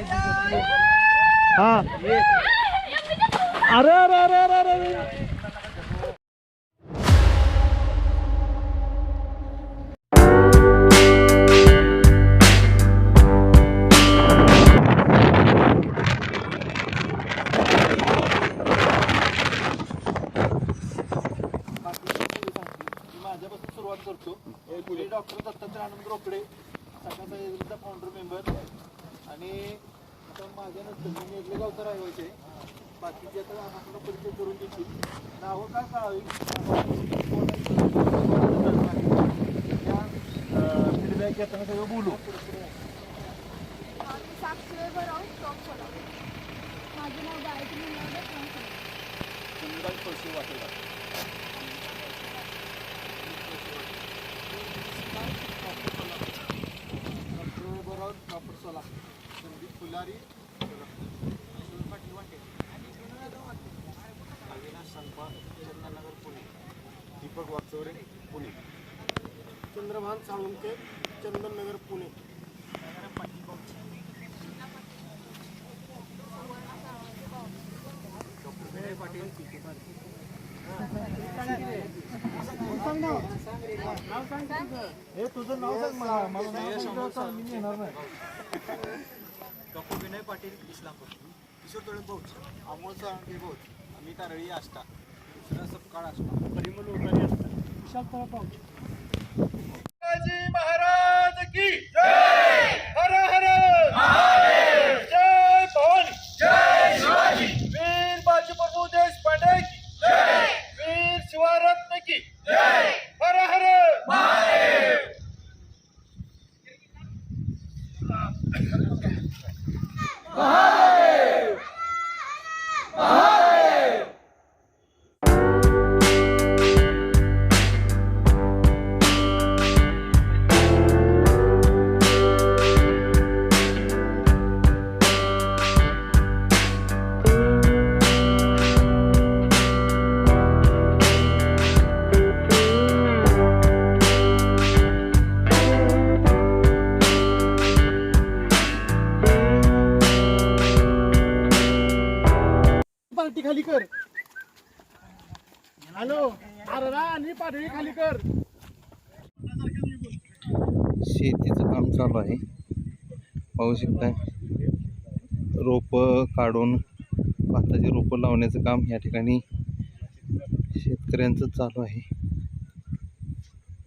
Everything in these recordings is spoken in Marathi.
हा. अरे अरे अरे अरे अरे. सुरुवात करतो. डॉक्टर दत्तात्रय आनंद रोकडे सकाळचा फाउंडर मेंबर आणि आता माझ्या नंतर मी नेरले गावचा रहिवासी आहे. बाकीचे आता आपला परिचय करून देतील नावं काय कळावी? फीडबॅक घेताना सगळं बोलू. माझं नाव गायत्री. डॉक्टर बरोबर डॉक्टर सोला संदीप फुलारी. अविनाश संपा चंदननगर पुणे. दीपक वागचौरे पुणे. चंद्रभान साळुंके चंदननगर पुणे. डॉक्टर पाटील हे तुझं नाव सांग मला. मला मी येणार नाही. पाटील इस्लामपूर. किशोर तोळे बौद्ध अमोल साळुंके बोध आम्ही तारळी आष्टा दुसरा सपकाळ आष्टा. परिमल उतारी असतात विशाल तळा पाऊस शिवाजी महाराज की Ah! शेतीचं काम चालू आहे. पाहू शकताय रोपं काढून भाताची रोपं लावण्याचं काम या ठिकाणी शेतकऱ्यांचं चालू आहे.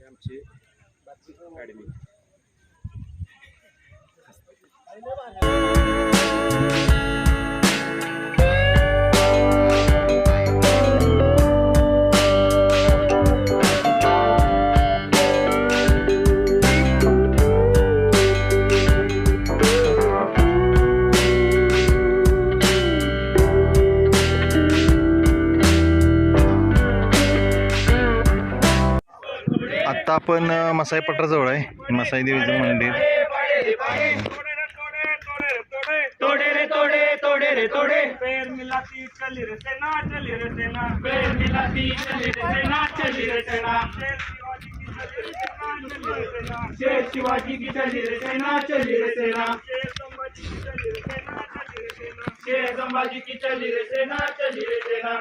आमची आपण मसाई पठाराजवळ आहे. मसाई देवीचं मंदिर. रे रे शिवाजी की चली रे सेना चली रे सेना शेर संभाजी की चली रे सेना चली रे सेना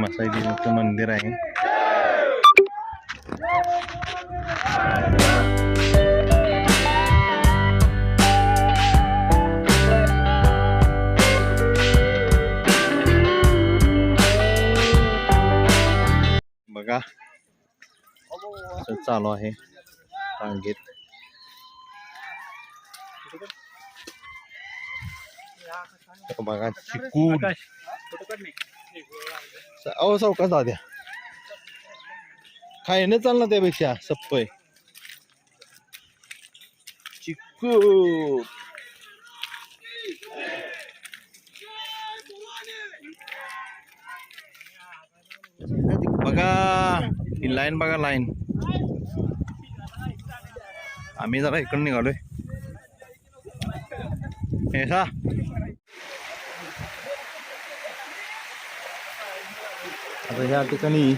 मसाई देवीचं मंदिर आहे. बघा. चालू आहे रांगेत. बघा चिकू अहो सावकाश दाद्या. खायने चाल ना त्यापेक्षा सप्पय. चिक्कू. बघा ही लाईन बघा लाईन. आम्ही जरा इकडून निघालोय. हे सा आता ह्या ठिकाणी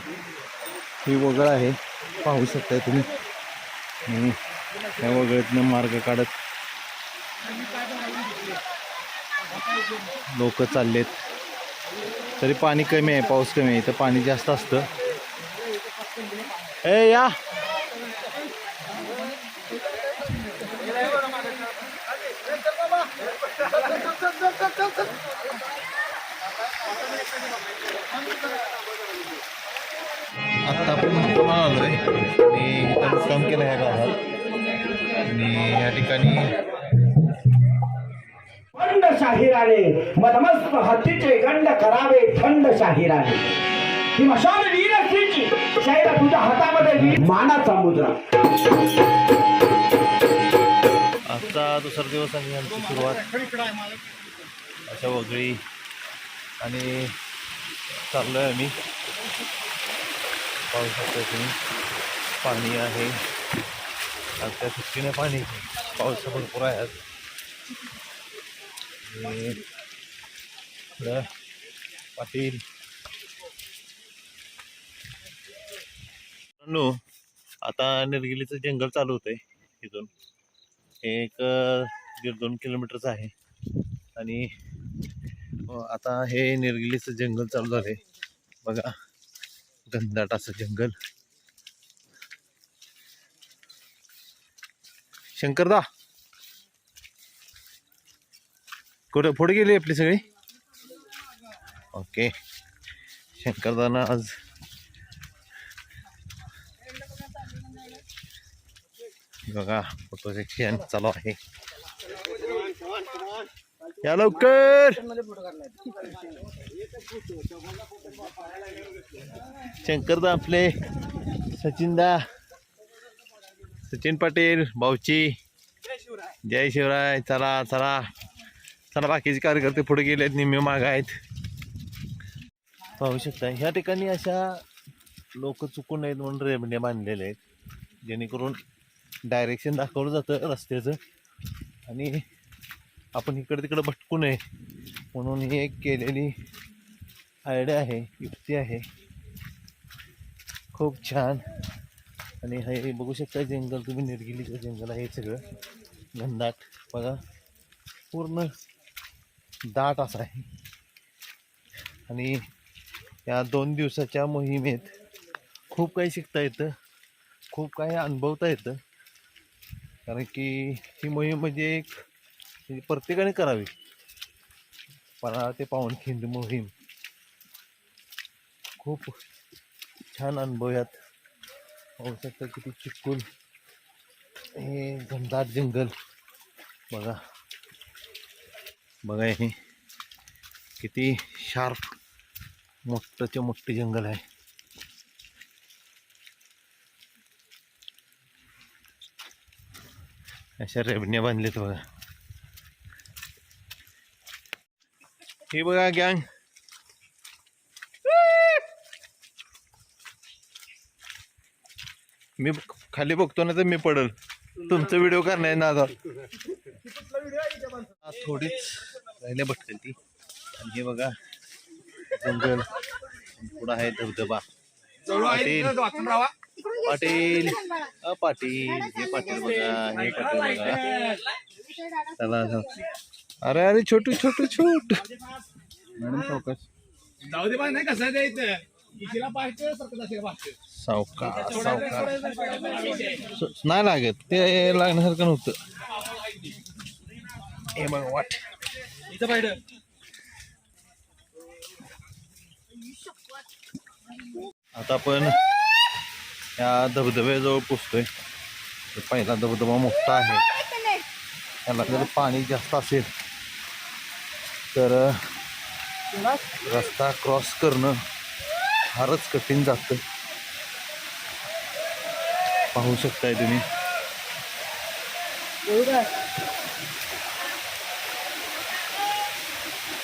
ही वगळ आहे. पाहू शकताय तुम्ही. हम्म. या वगळीतनं मार्ग काढत लोक चाललेत. तरी पाणी कमी आहे पाऊस कमी आहे. तर पाणी जास्त असतं. ए या! आत्ता आपण मुक्कामाला आलोय आणि इथं मुक्काम केलं ह्या गावात. आणि या ठिकाणी थंड शाहिराने मदमस्त हत्तीचे गंड करावे थंड शाहिराने. ही मशाल वीर असलीची शाहिरा तुझ्या हातामध्ये मानाचा मुद्रा. आजचा दुसरा दिवस आणि आमची सुरुवात. अशा वगळी. आणि चाललो आहे आम्ही. पाहू शकता तुम्ही. पाणी आहे. आज त्या सुट्टीने पाणी पाऊस भरपूर आहे. आज इकडं पाटील. आता निर्गिलीचं जंगल चालू होतंय इथून. एक दीड दोन किलोमीटरचं आहे. आणि आता हे निर्गिलीचं जंगल चालू झालं आहे बघा. घनदाट असं जंगल. शंकरदा. कुठे पुढे गेली आपली सगळी? ओके. शंकरदाना आज बघा फोटो सेक्शन चालू आहे. या लवकर. शंकरदा आपले सचिनदा सचिन पाटील भाऊची. जय शिवराय. चला चला. चला बाकीचे कार्यकर्ते पुढे गेलेत निम्मे माग आहेत. पाहू शकता ह्या ठिकाणी अशा लोक चुकून नाहीत म्हणून रेबणे बांधलेले आहेत. जेणेकरून डायरेक्शन दाखवलं जातं रस्त्याचं. आणि आपण इकडे तिकडे भटकू नये. म्हणून ही एक केलेली आयडिया आहे युक्ती आहे. खूप छान. आणि हे बघू शकता जंगल तुम्ही निर्गिलीचं जंगल आहे हे सगळं. घनदाट. बघा. पूर्ण दाट असा आहे. आणि या दोन दिवसाच्या मोहिमेत खूप काही शिकता येतं. खूप काही अनुभवता येतं. कारण की ही मोहीम म्हणजे एक म्हणजे प्रत्येकाने करावी. पन्हाळा ते पावनखिंड मोहीम. खूप छान अनुभव यात. पाहू शकता किती चिकूल. हे घनदाट जंगल. बघा. बघा हे. किती शार्प मोठंचे मोठे जंगल आहे. अशा रेबण्या बांधलेत बघा. हे बघा गँग मी खाली बघतो ना तर मी पडल. तुमचा व्हिडिओ करणार नादात आज थोडीच राहिले भटकल ती आणि हे बघा जंगल. पुढं आहे धबधबा. पाटील. पाटील. अ पाटील. हे पाटील बघा हे पाटील बघा. चला चला. अरे अरे छोटू छोटू छोट. मॅडम सावकाश जाऊ दे बा नाही कसं इथं? पाहिजे सावकाश सावकाश नाही लागत. ते लागण्यासारखं नव्हतं. हे बघ वाट. इथं पाहिजे. आता आपण या धबधब्याजवळ पोचतोय. पहिला धबधबा मोठा आहे. त्याला जर पाणी जास्त असेल तर रस्ता क्रॉस करणं फारच कठीण जातं. पाहू शकताय तुम्ही.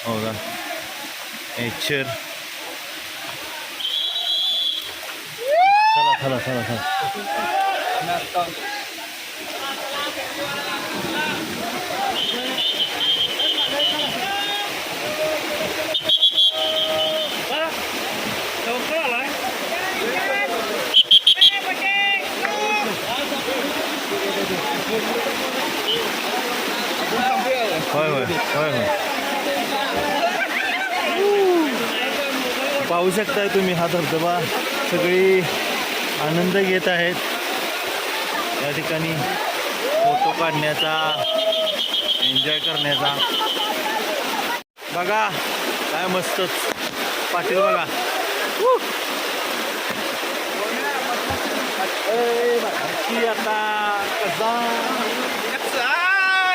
हो का? नेचर चला चला चला चला लवकर आलाय होय होय पाहू शकताय तुम्ही हा धबधबा. सगळी आनंद घेत आहेत. या ठिकाणी फोटो काढण्याचा एन्जॉय करण्याचा. बघा काय मस्तच पाटील बघा. आता कसा लय उशीर धबधबा हुडकत होतो आणि आता गावला गावला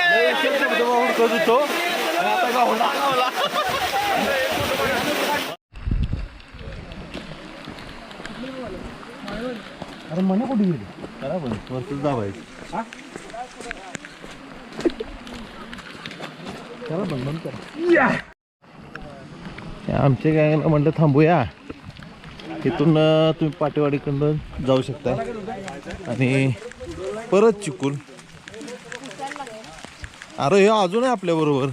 अरे मने कुठे गेली? करा पण वरतीच दाबायचं. करा बंद बंद करा. आमच्या गँगला म्हणलं थांबूया. तिथून अं, तुम्ही पाटेवाडीकडनं जाऊ शकता आणि परत चिकून. अरे हे अजून आहे आपल्या बरोबर.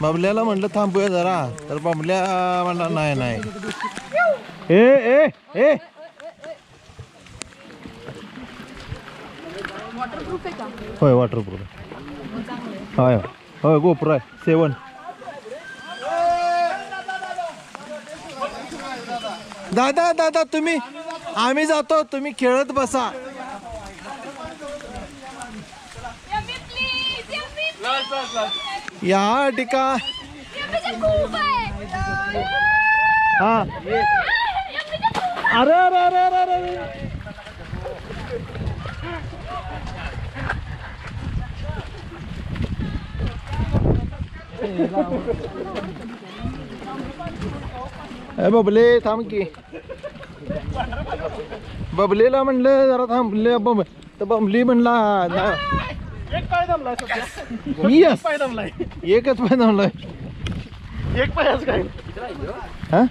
बाबल्याला म्हणलं थांबूया जरा तर बाबल्या म्हणला नाही नाही. ए ए ए. होय वॉटरप्रूफ होय. होय गोप्रो आहे. सेवन. दादा दादा तुम्ही आम्ही जातो तुम्ही खेळत बसा. या टिका हा. अरे अरे अरे अरे अरे. अरे बबले थांब की. बबलेला म्हणलं जरा थांबले बब तर बबली म्हणला एक पाय दमलाय सध्या. यस पाय दमलाय. एकच पाय थांबलाय एक पायच काय? हा?